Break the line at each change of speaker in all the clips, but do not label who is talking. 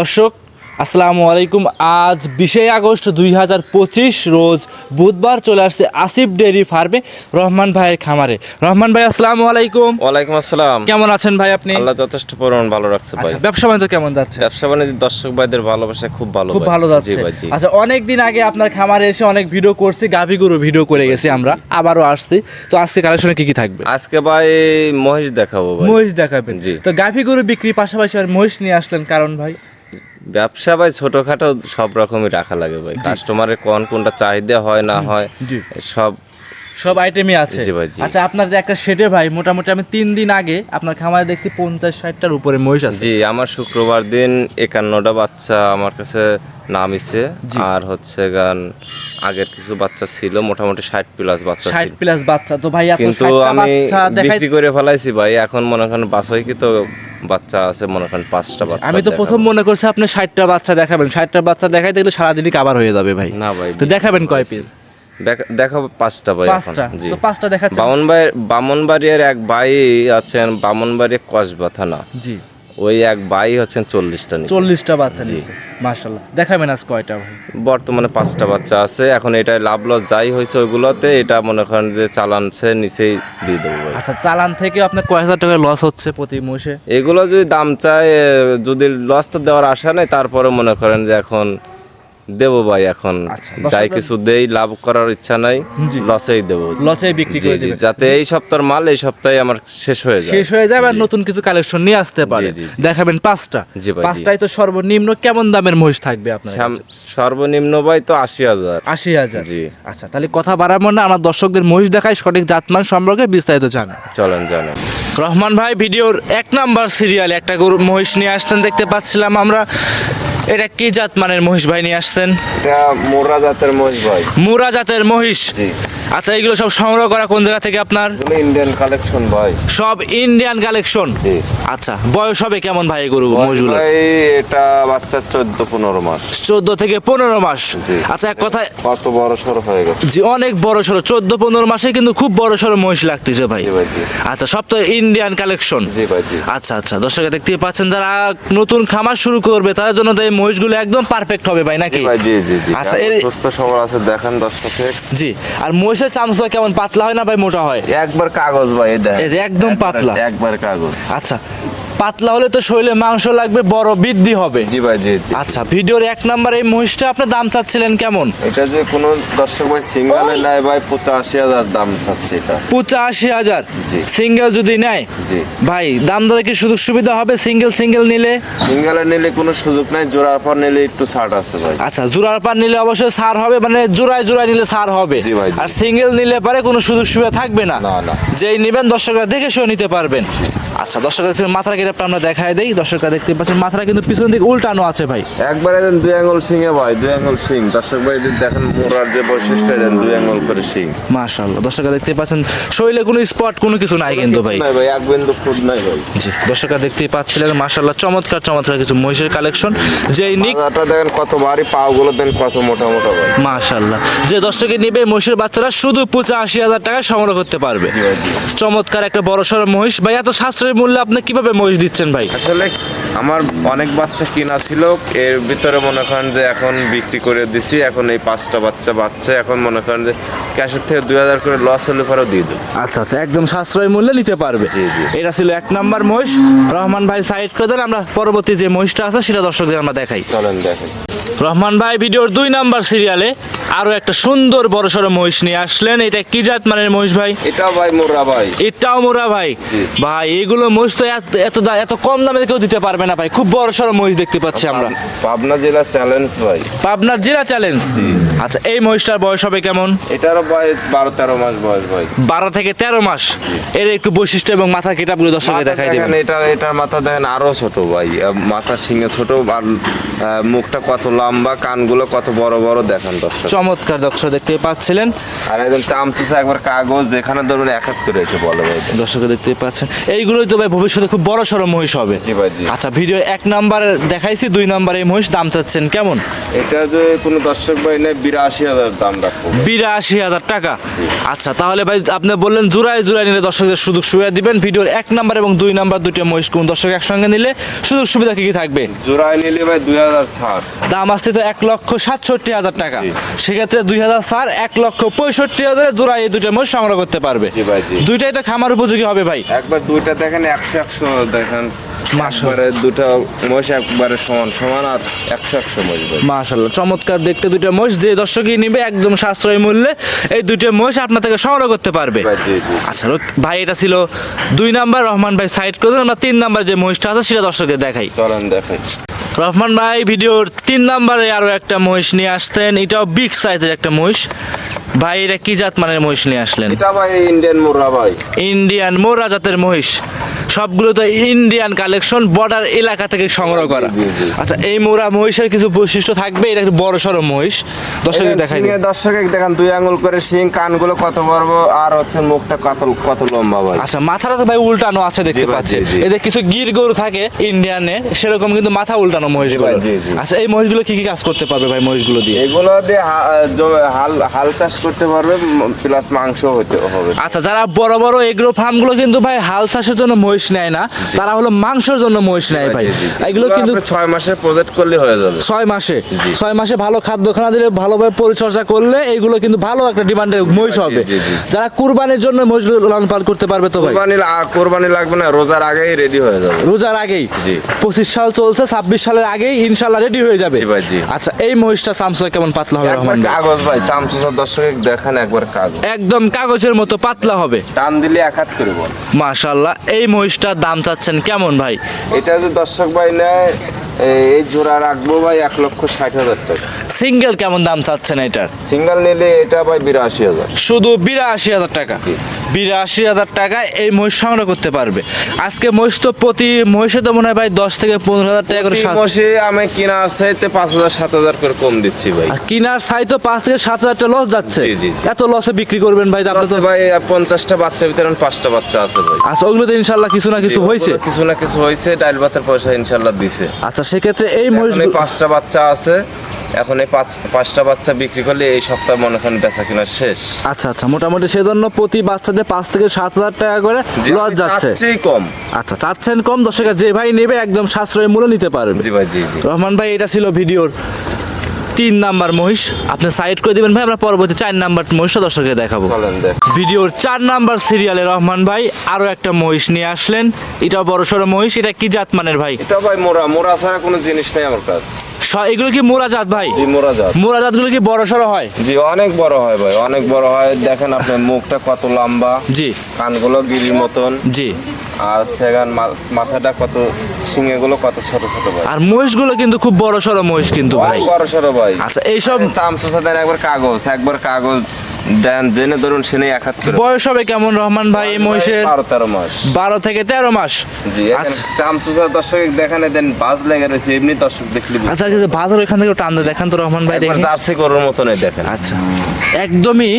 দর্শক আসসালামু আলাইকুম। আজ বিশে আগস্ট দুই হাজার পঁচিশ রোজ বুধবার চলে আসছে আসিফ ডেয়ারি ফার্মে রহমান ভাইয়ের খামারে। রহমান ভাই আসসালামু আলাইকুম।
ওয়ালাইকুম আসসালাম।
কেমন আছেন ভাই আপনি?
আল্লাহ যথেষ্ট পরিমাণ ভালো রাখছে ভাই।
আচ্ছা ব্যবসা বাণিজ্য কেমন যাচ্ছে?
ব্যবসা বাণিজ্য দর্শক ভাইদের ভালোবাসা খুব ভালো
খুব ভালো যাচ্ছে। আচ্ছা অনেক দিন আগে আপনার খামারে এসে অনেক ভিডিও করছি গাভী গরু ভিডিও করে গেছি আমরা আবারও আসছি। তো আজকে কালেকশনে কি কি থাকবে?
আজকে ভাই মহিষ দেখাবো ভাই।
মহিষ দেখাবেন।
জি।
তো গাভী গরু বিক্রির পাশাপাশি আর মহিষ নিয়ে আসলেন কারণ ভাই?
ব্যবসা ভাই ছোটখাটো সব রকমই রাখা লাগে ভাই। কাস্টমারের কোন কোনটা চাহিদা হয় না হয় সব
সব আইটেমই আছে। আচ্ছা আপনার যে একটা শেডে ভাই মোটামুটি আমি তিন দিন আগে আপনার খামারে দেখছি পঞ্চাশ ষাটটার উপরে মহিষ আছে।
জি আমার শুক্রবার দিন একান্নটা বাচ্চা আমার কাছে নামিছে আর হচ্ছে গান আগের কিছু বাচ্চা ছিল মোটামুটি ষাট প্লাস বাচ্চা
ষাট প্লাস বাচ্চা। তো ভাই
কিন্তু আমি বিক্রি করে ফেলাইছি ভাই এখন মনে করেন বাছাই কি তো বাচ্চা আছে মনে করেন পাঁচটা বাচ্চা
আমি তো প্রথম মনে করছি আপনি ষাটটা বাচ্চা দেখাবেন। ষাটটা বাচ্চা দেখাই দেখলে সারাদিনই কাবার হয়ে যাবে ভাই।
না ভাই
তো দেখাবেন কয় পিস
দেখা- দেখাবো পাঁচটা ভাই
পাঁচটা? তো পাঁচটা
বামনবাড়িয়ার এক ভাই আছেন বামনবাড়ি কসবা থানা।
জি।
ওই এক ভাই হচ্ছেন চল্লিশটা
চল্লিশটা বাচ্চা
জি।
মার্শাল্লাহ দেখাবেন আজ কয়টা ভাই?
বর্তমানে পাঁচটা বাচ্চা আছে এখন এটা লাভ লস যাই হয়েছে ওইগুলোতে এটা মনে করেন যে চালানছে নিচেই দিয়ে দেবো ভাই।
আচ্ছা চালান থেকে আপনার কয় হাজার টাকা লস হচ্ছে প্রতি মাসে
এগুলো যদি দাম চায় যদি লস তো দেওয়ার আশা নেই তারপরে মনে করেন যে এখন দেবো ভাই এখন।
আচ্ছা,
যাই কিছু দেই লাভ করার ইচ্ছা নাই। লসেই দেবো।
লসে বিক্রি করে দিবেন।
যাতে এই সপ্তাহের মাল এই সপ্তাহে আমার শেষ হয়ে যায়।
শেষ হয়ে যাবে আর নতুন কিছু কালেকশন নিয়ে আসতে পারে। দেখাবেন পাঁচটা।
জি ভাই,
পাঁচটাই তো সর্বনিম্ন কেমন দামের মহিষ থাকবে আপনার
সর্বনিম্ন ভাই তো আশি হাজার।
আশি হাজার।
জি।
আচ্ছা তাহলে কথা বাড়াবো না আমার দর্শকদের মহিষ দেখায় সঠিক জাতমান সম্পর্কে বিস্তারিত জানা
চলেন জানেন
রহমান ভাই ভিডিওর এক নাম্বার সিরিয়ালে একটা গরু মহিষ নিয়ে আসতেন দেখতে পাচ্ছিলাম আমরা। এটা কি জাত মানের মহিষ ভাই নিয়ে আসছেন?
এটা মোরা জাতের মহিষ ভাই।
মোরা জাতের মহিষ।
জি।
আচ্ছা এগুলো সব সংগ্রহ করা কোন জায়গা থেকে আপনার?
ইন্ডিয়ান কালেকশন ভাই।
সব ইন্ডিয়ান কালেকশন
জি।
আচ্ছা বয়স হবে কেমন ভাই গরু মহিষগুলো
ভাই এটা বাচ্চা চোদ্দ পনেরো মাস।
চোদ্দ থেকে পনেরো মাস।
জি।
আচ্ছা এক কথায়
কত বড় সড়ো হয়ে গেছে।
জি অনেক বড় সড়ো চোদ্দ পনেরো মাসে কিন্তু খুব বড় সড়ো মহিষ লাগতেছে ভাই। আচ্ছা সব তো ইন্ডিয়ান কালেকশন
জি ভাই জি।
আচ্ছা আচ্ছা দর্শক দেখতে পাচ্ছেন যারা নতুন খামার শুরু করবে তাদের জন্য তো এই মহিষগুলো একদম পারফেক্ট হবে ভাই নাকি?
জি জি জি।
আচ্ছা,
সুস্থ সবল আছে দেখেন থেকে
জি আর মহিষের চামচটা কেমন পাতলা হয় না ভাই মোটা হয়?
একবার কাগজ ভাই এই
যে একদম পাতলা।
একবার কাগজ।
আচ্ছা পাতলা হলে তো শরীরে মাংস লাগবে বড় বৃদ্ধি হবে।
জি ভাই জি জি।
আচ্ছা ভিডিওর এক নাম্বার এই মহিষটা আপনার দাম চাচ্ছিলেন কেমন?
এটা যে কোনো দর্শক ভাই সিঙ্গেলে নেয় ভাই পঁচাশি হাজার দাম চাচ্ছে এটা।
পঁচাশি হাজার?
জি।
সিঙ্গেল যদি নেয়?
জি।
ভাই দাম দরে কি সুযোগ সুবিধা হবে সিঙ্গেল সিঙ্গেল নিলে?
সিঙ্গেলে নিলে কোনো সুযোগ নাই জোড়ার পর নিলে একটু ছাড় আছে ভাই।
আচ্ছা জোড়ার পার নিলে অবশ্যই ছাড় হবে মানে জোড়ায় জোড়ায় নিলে ছাড় হবে।
জি ভাই, জি।
আর সিঙ্গেল নিলে পারে কোনো সুযোগ সুবিধা থাকবে না।
না, না।
যেই নেবেন দর্শকরা দেখে শুনে নিতে পারবেন। আচ্ছা দর্শকরা দেখছেন মাথার গেটটা আমরা দেখাই দেই। দর্শকরা দেখতে পাচ্ছেন মাথাটা কিন্তু পিছন দিকে উল্টানো আছে ভাই।
একবারে দেন দুই আঙ্গুল সিং এ ভাই দুই আঙুল সিং। দর্শক ভাই দেখেন মোরার যে বৈশিষ্ট্য দেন দুই আঙুল করে সিং।
মাশাআল্লাহ দর্শকরা দেখতে পাচ্ছেন শরীরে কোনো স্পট কোনো কিছু নাই কিন্তু ভাই।
নাই ভাই এক বিন্দু খুদ নাই ভাই।
জি দর্শকরা দেখতেই পাচ্ছিলেন মাশাআল্লাহ চমৎকার চমৎকার কিছু মহিষের কালেকশন। যেই নিক
দেখেন কত ভারী পা গুলো দেন কত মোটা মোটা ভাই।
মাশাআল্লাহ যে দর্শকে নেবে মহিষের বাচ্চারা শুধু পঁচাশি হাজার টাকা সংগ্রহ করতে পারবে। চমৎকার একটা বড় সড়ো মহিষ। ভাই এত সাশ্রয়ী মূল্যে আপনি কীভাবে মহিষ দিচ্ছেন ভাই?
আসলে আমার অনেক বাচ্চা কিনা ছিল এর ভিতরে মনে করেন যে এখন বিক্রি করে দিছি এখন এই পাঁচটা বাচ্চা বাচ্চা এখন মনে করেন যে ক্যাশের থেকে দুই হাজার করে লস হলে পরেও দিয়ে দেবো।
আচ্ছা আচ্ছা একদম সাশ্রয়ী মূল্যে নিতে পারবে। এটা ছিল এক নাম্বার মহিষ। রহমান ভাই সাইড করে দেন আমরা পরবর্তী যে মহিষটা আছে সেটা দর্শকদের আমরা দেখাই।
চলেন দেখেন।
রহমান ভাই ভিডিওর দুই নাম্বার সিরিয়ালে আরও একটা সুন্দর বড় সড়ো মহিষ নিয়ে আসলেন এটা কি জাত মানের মহিষ ভাই?
এটা ভাই মোরা ভাই।
এটাও মোরা ভাই? ভাই এগুলো মহিষ তো এত এত কম দামে কেউ দিতে পারবে না ভাই। খুব বড় সড়ো মহিষ দেখতে পাচ্ছি আমরা।
পাবনা জেলা চ্যালেঞ্জ ভাই।
পাবনা জেলা চ্যালেঞ্জ? আচ্ছা এই মহিষটার বয়স হবে কেমন?
এটারও বয়স বারো তেরো মাস বয়স ভাই।
বারো থেকে তেরো মাস। এর একটু বৈশিষ্ট্য এবং মাথা কেটাপগুলো দর্শককে
মাথা
দেখাই দেবেন।
এটা এটার মাথা দেখেন আরও ছোট ভাই। আহ, মাথা সিংহে ছোট আর মুখটা কত লম্বা কানগুলো কত বড় বড় দেখেন দর্শক।
চমৎকার দর্শক দেখতে পাচ্ছিলেন।
আর একদম চামচুসা একবার কাগজ যেখানে ধরুন এক হাত করে এসে বলে ভাই।
দর্শক দেখতে পাচ্ছেন। এইগুলোই তো ভাই ভবিষ্যতে খুব বড় সড়ো মহিষ হবে।
জি ভাই, জি।
আচ্ছা ভিডিও এক নাম্বার দেখাইছি দুই নাম্বার এই মহিষ দাম চাচ্ছেন কেমন?
এটা যে কোনো দর্শক ভাই নেই বিরাশি হাজার দাম রাখব।
বিরাশি হাজার টাকা। আচ্ছা তাহলে ভাই আপনি বললেন জোড়ায় জোড়ায় নিলে দর্শকদের সুযোগ সুবিধা দিবেন। ভিডিওর এক নাম্বার এবং দুই নাম্বার দুইটা মহিষ কোন দর্শক একসঙ্গে নিলে সুযোগ সুবিধা কি কি থাকবে?
জোড়ায় নিলে ভাই দুই হাজার ছাড়।
দাম আসছে তো এক লক্ষ সাতষট্টি হাজার টাকা। সেক্ষেত্রে দুই হাজার স্যার এক লক্ষ পঁয়ষট্টি হাজারে জোড়া এই দুইটা মহিষ সংগ্রহ করতে পারবে।
ভাই,
দুইটাই তো খামার উপযোগী হবে ভাই।
একবার দুইটা দেখেন একশো একশো দেখেন। দুটো একবারে সমান সমান আর একশো একশো
মাশাল্লাহ চমৎকার দেখতে দুইটা মহিষ যে দর্শকই নিবে একদম সাশ্রয়ী মূল্যে এই দুইটা মহিষ আপনার থেকে সংগ্রহ করতে পারবে। আচ্ছা ভাই এটা ছিল দুই নাম্বার রহমান ভাই সাইড করে আমরা তিন নাম্বার যে মহিষটা আছে সেটা দর্শকদের দেখাই।
চলেন দেখাই।
রহমান ভাই ভিডিওর তিন নাম্বারে আরও একটা মহিষ নিয়ে আসতেন এটাও বিগ সাইজের একটা মহিষ। ভাই এটা কি জাত মানের মহিষ নিয়ে আসলেন?
এটা ভাই ইন্ডিয়ান মোরা ভাই।
ইন্ডিয়ান মোরা জাতের মহিষ। সবগুলো তো ইন্ডিয়ান কালেকশন বর্ডার এলাকা থেকে সংগ্রহ করা। আচ্ছা এই মোরা মহিষের কিছু বৈশিষ্ট্য থাকবে? এটা একটু বড় সড়ো মহিষ। দর্শকের দেখাই
দর্শক দেখেন দুই আঙুল করে সিং কানগুলো কত বড় আর হচ্ছে মুখটা কত কত লম্বা ভাই
আচ্ছা মাথাটা তো ভাই উল্টানো আছে দেখতে পাচ্ছি। এদের কিছু গির গরু থাকে ইন্ডিয়ানে সেরকম কিন্তু মাথা উল্টানো মহিষগুলো। আচ্ছা এই মহিষগুলো কি কি কাজ করতে পারবে ভাই মহিষগুলো দিয়ে?
এগুলো দিয়ে হাল হাল চাষ করতে পারবে প্লাস মাংস হতে হবে।
আচ্ছা যারা বড় বড় এগ্রো ফার্মগুলো কিন্তু ভাই হাল চাষের জন্য মহিষ নেয় না তারা হলো মাংসের জন্য মহিষ নেয় ভাই। এগুলো কিন্তু
ছয় মাসের প্রজেক্ট করলে হয়ে যাবে।
ছয় মাসে ছয় মাসে ভালো খাদ্য খানা দিলে ভালোভাবে পরিচর্যা করলে এইগুলো কিন্তু ভালো একটা ডিমান্ডের মহিষ হবে। যারা কুরবানির জন্য মহিষ লালন পালন করতে পারবে তো ভাই?
কোরবানি লাগবে না রোজার আগেই রেডি হয়ে যাবে।
রোজার আগেই?
জি।
পঁচিশ সাল চলছে ছাব্বিশ সালের আগেই ইনশাল্লাহ রেডি হয়ে যাবে। আচ্ছা এই মহিষটা সামসুয়া কেমন পাতলা হবে রহমান
কাগজ ভাই চামচুসার দর্শক দেখেন একবার কাগজ।
একদম কাগজের মতো পাতলা হবে।
টান দিলে এক হাত করে বল।
মাশাল্লাহ এই মহিষটার দাম চাচ্ছেন? কেমন ভাই?
এটা তো দর্শক ভাই নেয় এই- জোড়া রাখব ভাই এক লক্ষ ষাট হাজার টাকা।
সিঙ্গেল কেমন দাম চাচ্ছেন এটার?
সিঙ্গেল নিলে এটা ভাই বিরাশি হাজার।
শুধু বিরাশি হাজার টাকা। বিরাশি হাজার টাকায় এই মহিষ সংগ্রহ করতে পারবে। আজকে মহিষ তো প্রতি মহিষে তো মনে হয় ভাই দশ থেকে পনেরো হাজার টাকা করে
মাসে আমি কিনা চাইতে পাঁচ হাজার সাত হাজার করে কম দিচ্ছি ভাই।
কিনার সাই তো পাঁচ থেকে সাত হাজার টাকা লস যাচ্ছে। এত লসে বিক্রি করবেন ভাই আপনি
ভাই পঞ্চাশটা বাচ্চা ভিতরে পাঁচটা বাচ্চা আছে ভাই।
আচ্ছা ওগুলোতে ইনশাল্লাহ কিছু না কিছু হয়েছে
কিছু না কিছু হয়েছে ডাইল ভাতের পয়সা ইনশাল্লাহ দিছে।
আচ্ছা সেক্ষেত্রে এই মহিষ
পাঁচটা বাচ্চা আছে। এখন এই পাঁচ পাঁচটা বাচ্চা বিক্রি করলে এই সপ্তাহে মনে করেন বেচা কিনা শেষ।
আচ্ছা আচ্ছা মোটামুটি সেজন্য প্রতি বাচ্চাদের পাঁচ থেকে সাত হাজার টাকা করে লস যাচ্ছে।
কম।
আচ্ছা চাচ্ছেন কম দর্শকের যে ভাই নেবে একদম সাশ্রয় মূল্য নিতে পারবে।
জি ভাই জি।
রহমান ভাই এটা ছিল ভিডিওর তিন নাম্বার মহিষ। আপনি সাইড করে দিবেন ভাই আমরা পরবর্তী চার নাম্বার মহিষটা দর্শককে দেখাবো। ভিডিওর চার নাম্বার সিরিয়ালে রহমান ভাই আরও একটা মহিষ নিয়ে আসলেন। এটা বড় সড়ো মহিষ এটা কি জাত মানের ভাই?
এটা ভাই মোরা মোরা ছাড়া কোনো জিনিস নেই আমার কাছে।
এগুলো কি মোরা জাত ভাই?
মোরা যাও
মোরা জাতগুলো কি বড় সড়ো হয়?
জি অনেক বড় হয় ভাই অনেক বড় হয়। দেখেন আপনার মুখটা কত লম্বা।
জি।
কানগুলো গিরির মতন।
জি।
আর হচ্ছে মাথাটা কত শিঙেগুলো কত ছোট ছোট ভাই।
আর মহিষগুলো কিন্তু খুব বড় সড়ো মহিষ কিন্তু ভাই।
বড় সড়ো ভাই।
আচ্ছা এইসব
চামচুসা দেন একবার কাগজ একবার কাগজ দেন জেনে ধরুন সেনে এক হাত
বয়স হবে কেমন রহমান ভাই এই মহিষের?
বারো তেরো মাস।
বারো থেকে তেরো মাস।
জি
আচ্ছা।
চামচুসা দর্শক দেখানে দেন বাজ লেগে রয়েছে এমনি দর্শক দেখলি
আচ্ছা যদি বাজার ওইখান থেকে টান দেখান তো রহমান ভাই
দেখেন
দেখি।
জার্সি করার মতনই দেখেন।
আচ্ছা। একদমই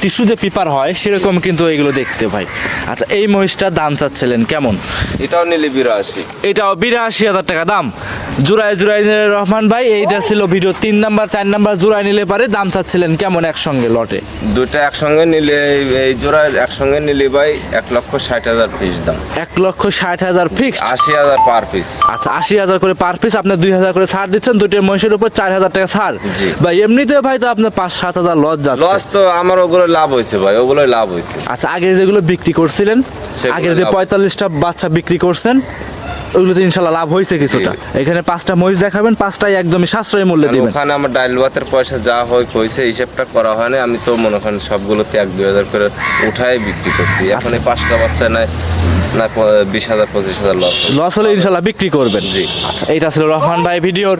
টিস্যু যে পেপার হয় সেরকম কিন্তু এগুলো দেখতে ভাই। আচ্ছা এই মহিষটার দাম চাচ্ছিলেন কেমন?
এটাও নিলে বিরাশি।
এটাও বিরাশি হাজার টাকা দাম। জুরাই জুরাই রহমান ভাই এইটা ছিল ভিডিও তিন নাম্বার চার নাম্বার জুরাই নিলে পারে দাম চাচ্ছিলেন কেমন একসঙ্গে লটে?
দুটো একসঙ্গে নিলে এই- জোড়া একসঙ্গে নিলে ভাই এক লক্ষ ষাট হাজার পিস দাম।
এক লক্ষ ষাট হাজার ফিক্সড
আশি হাজার পার পিস
আচ্ছা আশি হাজার করে পার পিস আপনি দুই হাজার করে ছাড় দিচ্ছেন দুটো মহিষের উপর চার হাজার টাকা ছাড়। ভাই এমনিতে ভাই তো আপনার পাঁচ সাত হাজার লস যাচ্ছে।
লস তো আমার ওগুলো লাভ হয়েছে ভাই ওগুলোই লাভ হয়েছে।
আচ্ছা আগে যেগুলো বিক্রি করছিলেন আগের যে পঁয়তাল্লিশটা বাচ্চা বিক্রি করছেন ওগুলোতে ইনশাল্লাহ লাভ হয়েছে কিছুটা। এখানে পাঁচটা মহিষ দেখাবেন পাঁচটাই একদমই সাশ্রয়ী মূল্যে দিবেন।
ওখানে আমার ডাইল ভাতের পয়সা যা হয় কইছে হিসাবটা করা হয়নি আমি তো মনে করেন সবগুলোতে এক দুই হাজার করে উঠাই বিক্রি করছি। এখন এই পাঁচটা বাচ্চা নাই না বিশ হাজার পঁচিশ হাজার লস
লস হলে ইনশাল্লাহ বিক্রি করবেন।
জি।
আচ্ছা এইটা ছিল রহমান ভাই ভিডিওর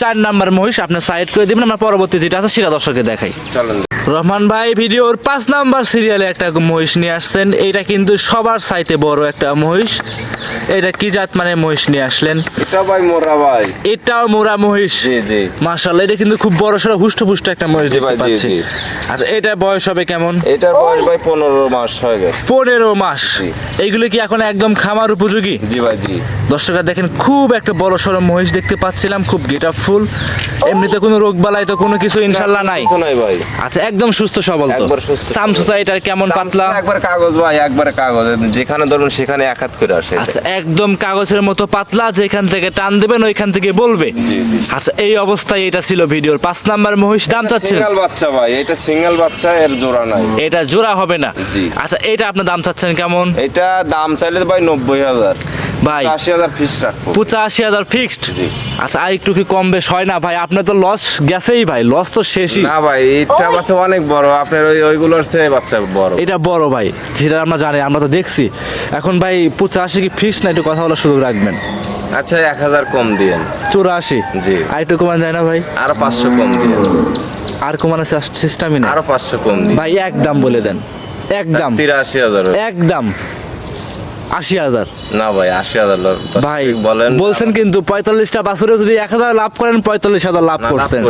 চার নাম্বার মহিষ আপনার সাইড করে দিবেন আমরা পরবর্তী যেটা আছে সেটা দর্শককে দেখাই।
চলেন
রহমান ভাই ভিডিওর পাঁচ নাম্বার সিরিয়ালে একটা মহিষ নিয়ে আসছেন। এটা কিন্তু সবার সাইতে বড় একটা মহিষ। এটা কি জাত মানে মহিষ নিয়ে আসলেন?
এটা ভাই মোরা ভাই।
এটাও মোরা মহিষ?
জি জি।
মাশাল্লাহ এটা কিন্তু খুব বড় সড়ো হুষ্ট পুষ্ট একটা মহিষ দেখতে পাচ্ছি। আচ্ছা এটা বয়স হবে কেমন?
এটার বয়স ভাই পনেরো মাস হয়ে গেছে।
পনেরো মাস।
জি।
এইগুলো কি এখন একদম খামার উপযোগী?
জি ভাই জি।
দর্শকরা দেখেন খুব একটা বড় সড়ো মহিষ দেখতে পাচ্ছিলাম খুব গেট ফুল এমনিতে কোনো রোগ বালাই তো কোনো কিছু ইনশাল্লাহ নাই।
কিছু নাই ভাই।
আচ্ছা একদম সুস্থ সবল তো।
একবার সুস্থ
সাম। সোসাইটার কেমন পাতলা?
একবার কাগজ ভাই একবার কাগজ। যেখানে ধরুন সেখানে এক হাত করে আসে।
আচ্ছা একদম কাগজের মতো পাতলা যেখান থেকে টান দেবেন ওইখান থেকে বলবে। আচ্ছা এই অবস্থায় এটা ছিল ভিডিওর। পাঁচ নাম্বার মহিষ দাম চাচ্ছেন?
সিঙ্গেল বাচ্চা ভাই এটা সিঙ্গেল বাচ্চা এর জোড়া নাই।
এটা জোড়া হবে না? আচ্ছা এটা আপনার দাম চাচ্ছেন কেমন?
এটা দাম চাইলে ভাই নব্বই হাজার।
ভাই
আশি হাজার ফিস
পঁচাশি হাজার ফিক্সড আচ্ছা আর একটু কি কম বেশ হয় না? ভাই আপনার তো লস গেছেই ভাই লস তো শেষই।
না ভাই এটা বাচ্চা অনেক বড়। আপনার ওই ওইগুলোর চেয়ে বাচ্চা বড়।
এটা বড় ভাই যেটা আমরা জানি আমরা তো দেখছি। এখন ভাই পঁচাশি কি ফিক্সড না একটু কথা বলার সুযোগ রাখবেন?
আচ্ছা এক হাজার কম দিয়েন।
চুরাশি?
জি।
আর একটু কমান যায় না ভাই?
আরও পাঁচশো কম দিয়েন।
আর কমানোর সিস্টেমই না
আরও পাঁচশো কম দিন।
ভাই এক দাম বলে দেন। এক দাম।
তিরাশি হাজার।
এক দাম। আশি হাজার।
না ভাই আশি হাজার
ভাই
বলেন
বলছেন কিন্তু পঁয়তাল্লিশটা বাছরে যদি এক হাজার লাভ করেন পঁয়তাল্লিশ হাজার লাভ করছেন।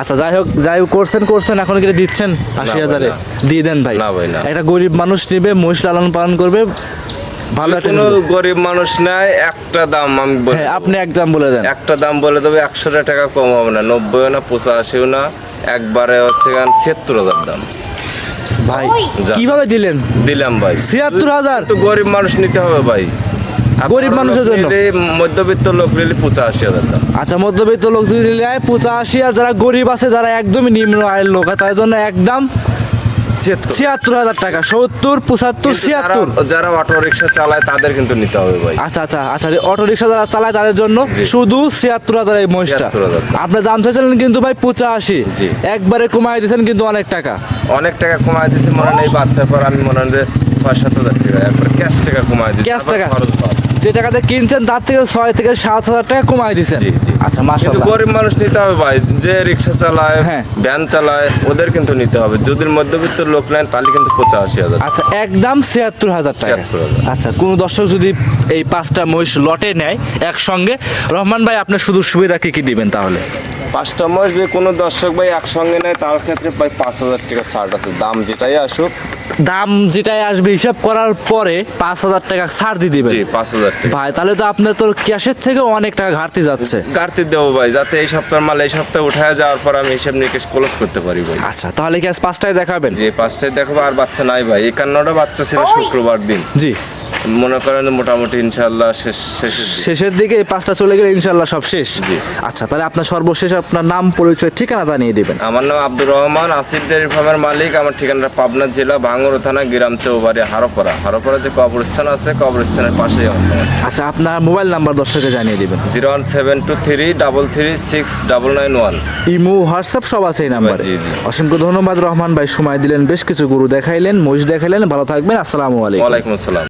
আচ্ছা যাই হোক যাই করছেন করছেন এখন কি দিচ্ছেন আশি হাজারে? দিয়ে দেন ভাই।
না ভাই, না।
একটা গরিব মানুষ নিবে মহিষ লালন পালন করবে ভালো
কোনো গরিব মানুষ নাই একটা দাম আমি বলে
হ্যাঁ আপনি এক দাম বলে দেন।
একটা দাম বলে দেবে একশো টাকা কম হবে না নব্বই না পঁচাশিও না একবারে হচ্ছে ছিয়াত্তর হাজার দাম।
ভাই কীভাবে দিলেন?
দিলাম ভাই।
ছিয়াত্তর হাজার।
তো গরিব মানুষ নিতে হবে ভাই।
গরিব মানুষের জন্য?
মধ্যবিত্ত লোক নিলে পঁচাশি হাজার
আচ্ছা মধ্যবিত্ত লোক যদি নিলে পঁচাশি আর যারা গরিব আছে যারা একদমই নিম্ন আয়ের লোক তাদের জন্য একদম
ছিয়াত্তর।
হাজার টাকা সত্তর পঁচাত্তর ছিয়াত্তর।
যারা- অটো রিক্সা চালায় তাদের কিন্তু নিতে হবে ভাই।
আচ্ছা আচ্ছা আচ্ছা অটো রিক্সা যারা চালায় তাদের জন্য শুধু ছিয়াত্তর হাজার এই মহিষটা।
76,000
আপনার দাম চাইছিলেন কিন্তু ভাই পঁচাশি। একবারে কমাই দিয়েছেন কিন্তু অনেক টাকা।
অনেক টাকা কমায় দিছি মনে হয় এই বাচ্চার পর আমি মনে হয় যে ছয় সাত হাজার টাকা একবার ক্যাশ টাকা কমায় দিচ্ছি
Cash টাকা? যে টাকাতে কিনছেন তার থেকে ছয় থেকে সাত হাজার টাকা কমাই
জি।
আচ্ছা
কিন্তু গরিব মানুষ নিতে হবে ভাই। যে রিক্সা চালায়
হ্যাঁ।
ভ্যান চালায় ওদের কিন্তু নিতে হবে। যদি মধ্যবিত্ত লোক নেন তাহলে কিন্তু পঁচাশি হাজার
আচ্ছা একদম ছিয়াত্তর হাজার টাকা। আচ্ছা কোনো দর্শক যদি এই পাঁচটা মহিষ লটে নেয় একসঙ্গে রহমান ভাই আপনার শুধু সুবিধা কি কি দিবেন তাহলে?
পাঁচটা মহিষ যে কোনো দর্শক ভাই একসঙ্গে নেয় তার ক্ষেত্রে প্রায় পাঁচ হাজার টাকা ছাড় আছে। দাম যেটাই আসুক
দাম যেটাই আসবে হিসাব করার পরে পাঁচ হাজার টাকা ছাড় দিয়ে দিবেন।
জি পাঁচ হাজার
ভাই তাহলে তো আপনার তোর ক্যাশের থেকে অনেক টাকা ঘাটতি যাচ্ছে।
ঘাটতি দেবো ভাই যাতে এই সপ্তাহের মাল এই সপ্তাহে উঠায় যাওয়ার পর আমি হিসাব নিয়ে নিকেশ ক্লোজ করতে পারি ভাই।
আচ্ছা তাহলে কি আজ পাঁচটায় দেখাবেন?
যে পাঁচটায় দেখাবো আর বাচ্চা নাই ভাই। একান্নটা বাচ্চা ছিল শুক্রবার দিন।
জি।
মনে করেন মোটামুটি ইনশাল্লাহ শেষ শেষের দিকে।
শেষের দিকে এই পাঁচটা চলে গেলে ইনশাল্লাহ সব শেষ।
জি।
আচ্ছা তাহলে আপনার সর্বশেষ আপনার নাম পরিচয় ঠিকানা জানিয়ে দিবেন।
আমার নাম আব্দুর রহমান আসিফ ডেয়ারি ফার্মের মালিক। আমার ঠিকানাটা পাবনা জেলা ভাঙ্গর থানা গ্রাম চৌবাড়ি হারোপাড়া। হারোপাড়া যে কবরস্থান আছে কবরস্থানের পাশেই
আচ্ছা আপনার মোবাইল নাম্বার দর্শকে জানিয়ে দিবেন।
Zero one seven two three double three six double nine one.
Imo WhatsApp সব আছে এই নাম্বারে।
জি, জি।
অসংখ্য ধন্যবাদ রহমান ভাই সময় দিলেন বেশ কিছু গরু দেখাইলেন মহিষ দেখাইলেন। ভালো থাকবেন আসসালামু আলাইকুম।
ওয়ালাইকুম আসসালাম।